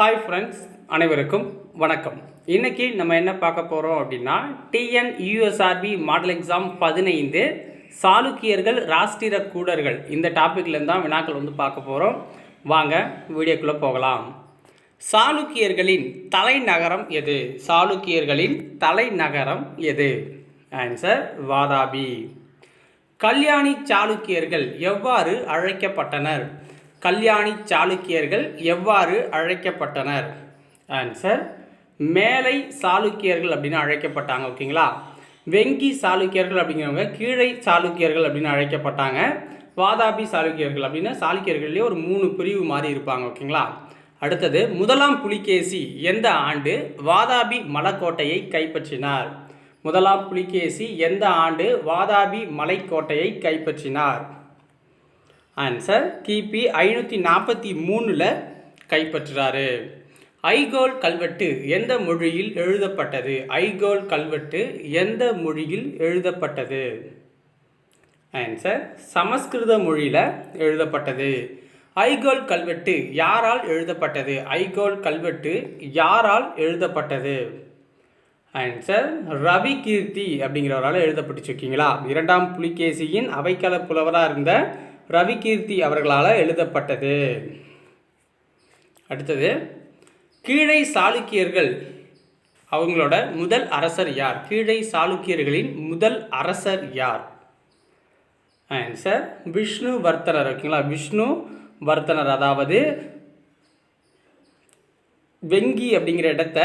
Hi friends அனைவருக்கும் வணக்கம். இன்றைக்கி நம்ம என்ன பார்க்க போகிறோம் அப்படின்னா டிஎன் யூஎஸ்ஆர்பி மாடல் எக்ஸாம் பதினைந்து சாளுக்கியர்கள் ராஷ்டிர கூடர்கள் இந்த டாப்பிக்லேருந்து தான் வினாக்கள் வந்து பார்க்க போகிறோம் வாங்க வீடியோக்குள்ளே போகலாம். சாளுக்கியர்களின் தலைநகரம் எது? சாளுக்கியர்களின் தலைநகரம் எது? ஆன்சர் வாதாபி. கல்யாணி சாளுக்கியர்கள் எவ்வாறு அழைக்கப்பட்டனர்? கல்யாணி சாளுக்கியர்கள் எவ்வாறு அழைக்கப்பட்டனர்? ஆன்சர் மேலை சாளுக்கியர்கள் அப்படின்னு அழைக்கப்பட்டாங்க ஓகேங்களா? வெங்கி சாளுக்கியர்கள் அப்படிங்கிறவங்க கீழை சாளுக்கியர்கள் அப்படின்னு அழைக்கப்பட்டாங்க. வாதாபி சாளுக்கியர்கள் அப்படின்னு சாளுக்கியர்கள்லேயே ஒரு மூணு பிரிவு மாதிரி இருப்பாங்க ஓகேங்களா? அடுத்தது முதலாம் புலிகேசி எந்த ஆண்டு வாதாபி மலக்கோட்டையை கைப்பற்றினார்? முதலாம் புலிகேசி எந்த ஆண்டு வாதாபி மலைக்கோட்டையை கைப்பற்றினார்? ஆன்சர் கிபி ஐநூற்றி நாற்பத்தி மூணில் கைப்பற்றுறாரு. ஐகோல் கல்வெட்டு எந்த மொழியில் எழுதப்பட்டது? ஐகோல் கல்வெட்டு எந்த மொழியில் எழுதப்பட்டது? ஆன்சர் சமஸ்கிருத மொழியில் எழுதப்பட்டது. ஐகோல் கல்வெட்டு யாரால் எழுதப்பட்டது? ஐகோல் கல்வெட்டு யாரால் எழுதப்பட்டது? ஆன்சர் ரவி கீர்த்தி அப்படிங்கிறவரால் எழுதப்பட்டுச்சு இரண்டாம் புலிகேசியின் அவைக்கள புலவராக இருந்த ரவி கீர்த்தி அவர்களால் எழுதப்பட்டது. அடுத்தது கீழை சாளுக்கியர்கள் அவங்களோட முதல் அரசர் யார்? கீழை சாளுக்கியர்களின் முதல் அரசர் யார்? ஆன்சர் விஷ்ணு வர்த்தனர் ஓகேங்களா? விஷ்ணு வர்த்தனர் அதாவது வெங்கி அப்படிங்கிற இடத்த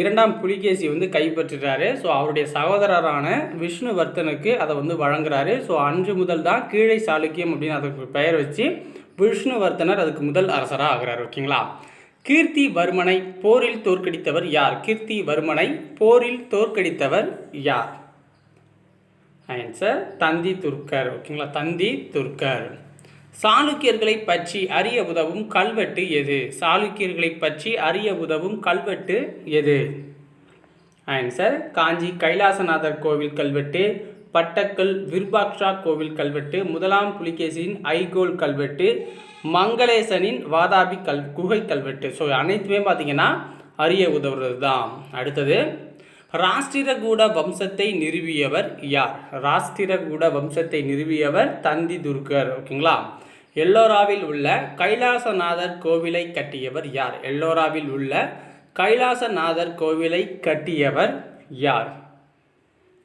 இரண்டாம் புலிகேசி வந்து கைப்பற்றுறாரு. ஸோ அவருடைய சகோதரரான விஷ்ணுவர்த்தனுக்கு அதை வந்து வழங்குறாரு. ஸோ அன்று முதல் தான் கீழை சாளுக்கியம் அப்படின்னு அதுக்கு பெயர் வச்சு விஷ்ணுவர்த்தனர் அதுக்கு முதல் அரசராக ஆகிறார் ஓகேங்களா? கீர்த்தி வர்மனை போரில் தோற்கடித்தவர் யார்? கீர்த்தி வர்மனை போரில் தோற்கடித்தவர் யார்? ஆன்சர் தந்தி துர்க்கர் ஓகேங்களா? தந்தி துர்க்கர். சாளுக்கியர்களை பற்றி அறிய உதவும் கல்வெட்டு எது? சாளுக்கியர்களை பற்றி அறிய உதவும் கல்வெட்டு எது? ஆன்சர் காஞ்சி கைலாசநாதர் கோவில் கல்வெட்டு பட்டக்கல் விர்பாக்ஷா கோவில் கல்வெட்டு முதலாம் புலிகேசியின் ஐகோல் கல்வெட்டு மங்களேசனின் வாதாபி கல் குகை கல்வெட்டு. ஸோ அனைத்துமே பார்த்தீங்கன்னா அறிய உதவுறது தான் அடுத்தது ராஷ்டிரகூட வம்சத்தை நிறுவியவர் யார்? ராஷ்டிரகூட வம்சத்தை நிறுவியவர் தந்தி துர்கர் ஓகேங்களா? எல்லோராவில் உள்ள கைலாசநாதர் கோவிலை கட்டியவர் யார்? எல்லோராவில் உள்ள கைலாசநாதர் கோவிலை கட்டியவர் யார்?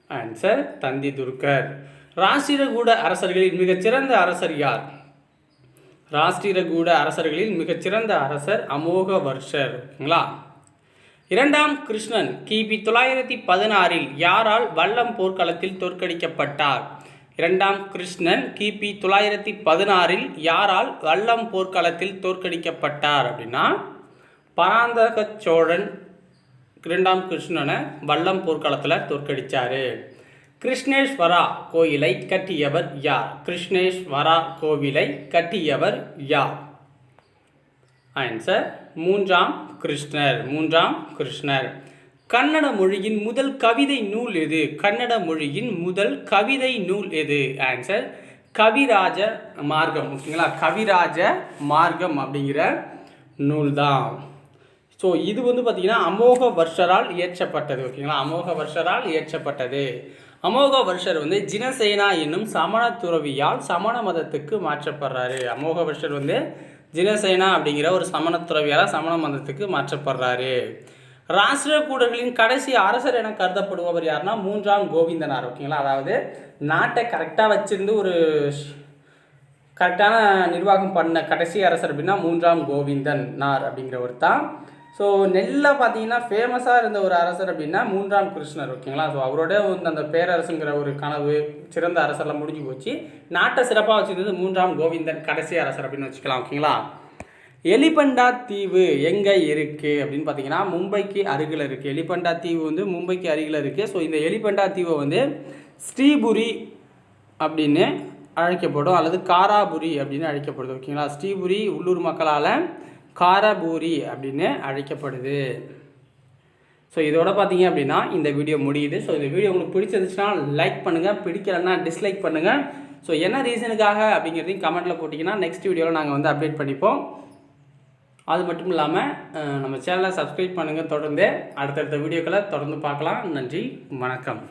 ஆன்சர் தந்தி துர்கர் ராஷ்டிரகூட அரசர்களில் மிகச்சிறந்த அரசர் யார்? ராஷ்டிரகூட அரசர்களில் மிகச்சிறந்த அரசர் அமோக வர்ஷர் ஓகேங்களா இரண்டாம் கிருஷ்ணன் கிபி தொள்ளாயிரத்தி பதினாறில் யாரால் வல்லம் போர்க்களத்தில் தோற்கடிக்கப்பட்டார்? இரண்டாம் கிருஷ்ணன் கிபி தொள்ளாயிரத்தி பதினாறில் யாரால் வல்லம் போர்க்களத்தில் தோற்கடிக்கப்பட்டார் அப்படின்னா பராந்தக சோழன் இரண்டாம் கிருஷ்ணனை வல்லம் போர்க்களத்தில் தோற்கடிச்சாரு. கிருஷ்ணேஸ்வரா கோயிலை கட்டியவர் யார்? கிருஷ்ணேஸ்வரா கோவிலை கட்டியவர் யார்? ஆன்சர் மூன்றாம் கிருஷ்ணர் மூன்றாம் கிருஷ்ணர். கன்னட மொழியின் முதல் கவிதை நூல் எது? கன்னட மொழியின் முதல் கவிதை நூல் எது? ஆன்சர் கவிராஜ மார்க்கம். ஓகேங்களா? கவிராஜ மார்க்கம் அப்படிங்கிற நூல் தான் ஸோ இது வந்து பார்த்திங்கன்னா அமோக வருஷரால் இயற்றப்பட்டது. ஓகேங்களா? அமோக வருஷரால் இயற்றப்பட்டது. அமோக வருஷர் வந்து ஜினசேனா என்னும் சமண துறவியால் சமண மதத்துக்கு மாற்றப்படுறாரு. அமோக வருஷர் வந்து ஜினசேனா அப்படிங்கிற ஒரு சமண துறவியால் சமண மதத்துக்கு மாற்றப்படுறாரு. ராஷ்டிரகூடர்களின் கடைசி அரசர் என கருதப்படுபவர் யாருன்னா மூன்றாம் கோவிந்தனார் ஓகேங்களா? அதாவது நாட்டை கரெக்டாக வச்சிருந்து ஒரு கரெக்டான நிர்வாகம் பண்ண கடைசி அரசர் அப்படின்னா மூன்றாம் கோவிந்தன் நார் அப்படிங்கிறவர் தான். ஸோ நெல்லில் பார்த்தீங்கன்னா ஃபேமஸாக இருந்த ஒரு அரசர் அப்படின்னா மூன்றாம் கிருஷ்ணர் ஓகேங்களா? ஸோ அவரோட வந்து அந்த பேரரசுங்கிற ஒரு கனவு சிறந்த அரசர்லாம் முடிஞ்சு போச்சு. நாட்டை சிறப்பாக வச்சுருந்தது மூன்றாம் கோவிந்தன் கடைசி அரசர் அப்படின்னு வச்சுக்கலாம் ஓகேங்களா? எலிபண்டா தீவு எங்கே இருக்குது அப்படின்னு பார்த்தீங்கன்னா மும்பைக்கு அருகில் இருக்குது எலிபண்டா தீவு வந்து மும்பைக்கு அருகில் இருக்குது ஸோ இந்த எலிபண்டா தீவை வந்து ஸ்ரீபுரி அப்படின்னு அழைக்கப்படும் அல்லது காராபுரி அப்படின்னு அழைக்கப்படுது. ஓகேங்களா ஸ்ரீபுரி உள்ளூர் மக்களால் காராபூரி அப்படின்னு அழைக்கப்படுது. ஸோ இதோட பார்த்தீங்க அப்படின்னா இந்த வீடியோ முடியுது. ஸோ இந்த வீடியோ உங்களுக்கு பிடிச்சிருந்துச்சுன்னா லைக் பண்ணுங்கள் பிடிக்கலன்னா டிஸ்லைக் பண்ணுங்கள் ஸோ என்ன ரீசனுக்காக அப்படிங்கிறதையும் கமெண்ட்டில் போட்டிங்கன்னா நெக்ஸ்ட் வீடியோவில் நாங்கள் வந்து அப்டேட் பண்ணிப்போம். அது மட்டும் இல்லாமல் நம்ம சேனலை சப்ஸ்கிரைப் பண்ணுங்கள் தொடர்ந்து அடுத்தடுத்த வீடியோக்களை தொடர்ந்து பார்க்கலாம். நன்றி. வணக்கம்.